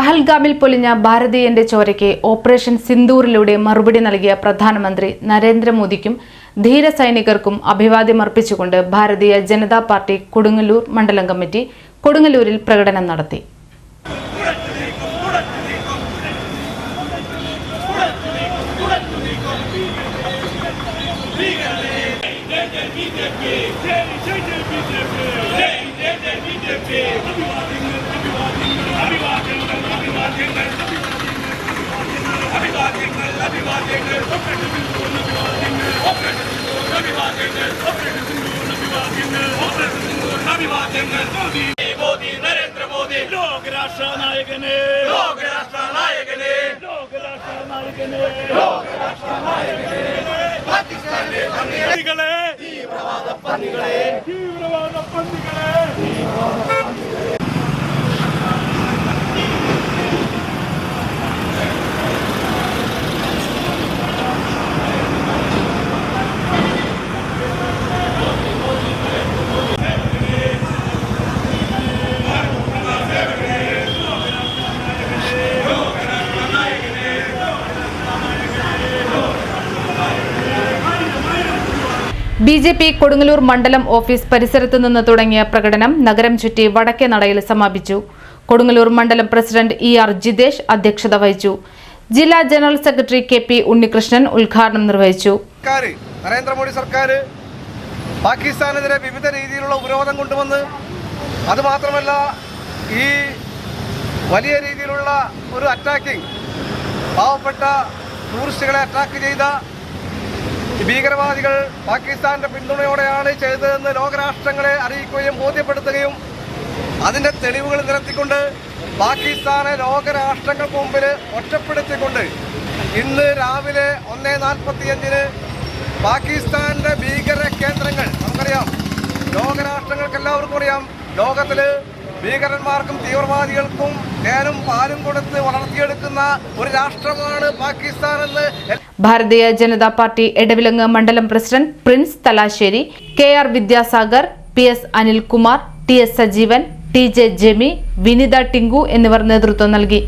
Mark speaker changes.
Speaker 1: പഹൽഗാമിൽ പൊലിഞ്ഞ ഭാരതീയന്റെ ചോരയ്ക്ക് operation സിന്ദൂറിലൂടെ മറുപടി നൽകിയ പ്രധാനമന്ത്രി നരേന്ദ്രമോദിക്കും ധീര സൈനികർക്കും അഭിവാദ്യമർപ്പിച്ചുകൊണ്ട് ഭാരതീയ ജനതാ പാർട്ടി കൊടുങ്ങല്ലൂർ മണ്ഡലം കമ്മിറ്റി കൊടുങ്ങല്ലൂരിൽ പ്രകടനം നടത്തി.
Speaker 2: മോദി നരേന്ദ്രമോദി
Speaker 3: ലോകരാഷ്ട്ര നായകനെ
Speaker 2: ലോകരാഷ്ട്ര നായകനെ
Speaker 3: ലോകരാഷ്ട്ര നായകനെ
Speaker 2: പാകിസ്ഥാന്റെ
Speaker 3: പന്നികളെ തീവ്രവാദ പന്നികളെ
Speaker 1: ബി ജെ പി കൊടുങ്ങല്ലൂർ മണ്ഡലം ഓഫീസ് പരിസരത്തു നിന്ന് തുടങ്ങിയ പ്രകടനം നഗരം ചുറ്റി വടക്കേ നടയിൽ സമാപിച്ചു. കൊടുങ്ങല്ലൂർ മണ്ഡലം പ്രസിഡന്റ് ഇ ആർ ജിതേഷ് അധ്യക്ഷത വഹിച്ചു. ജില്ലാ general secretary K P Unnikrishnan ഉദ്ഘാടനം നിർവഹിച്ചു.
Speaker 4: നരേന്ദ്രമോദി സർക്കാർ പാകിസ്ഥാനെതിരെ വിവിധ രീതിയിലുള്ള ഉപരോധം കൊണ്ടുവന്ന് അതുമാത്രമല്ല ഈ വലിയ രീതിയിലുള്ള ഒരു അറ്റാക്കിംഗ് പാവപ്പെട്ട ടൂറിസ്റ്റുകളെ അറ്റാക്ക് ചെയ്ത ഭീകരവാദികൾ പാകിസ്ഥാന്റെ പിന്തുണയോടെയാണ് ചെയ്തതെന്ന് ലോകരാഷ്ട്രങ്ങളെ അറിയിക്കുകയും ബോധ്യപ്പെടുത്തുകയും അതിന്റെ തെളിവുകൾ നിരത്തിക്കൊണ്ട് പാകിസ്ഥാനെ ലോകരാഷ്ട്രങ്ങൾക്ക് മുമ്പിൽ ഒറ്റപ്പെടുത്തിക്കൊണ്ട് ഇന്ന് രാവിലെ ഒന്നേ നാൽപ്പത്തിയഞ്ചിന് പാകിസ്ഥാന്റെ ഭീകര കേന്ദ്രങ്ങൾ നമുക്കറിയാം ലോകരാഷ്ട്രങ്ങൾക്ക് എല്ലാവർക്കും അറിയാം ലോകത്തിൽ ഭീകരന്മാർക്കും തീവ്രവാദികൾക്കും തേനും പാലും കൊടുത്ത് വളർത്തിയെടുക്കുന്ന ഒരു രാഷ്ട്രമാണ് പാകിസ്ഥാൻ എന്ന്
Speaker 1: ഭാരതീയ ജനതാ പാർട്ടി എടവിലങ്ങ് മണ്ഡലം president Prince Thalassery K R Vidyasagar P S Anilkumar T S Sajeevan T J Jemi Vinitha Tinku എന്നിവർ നേതൃത്വം നൽകി.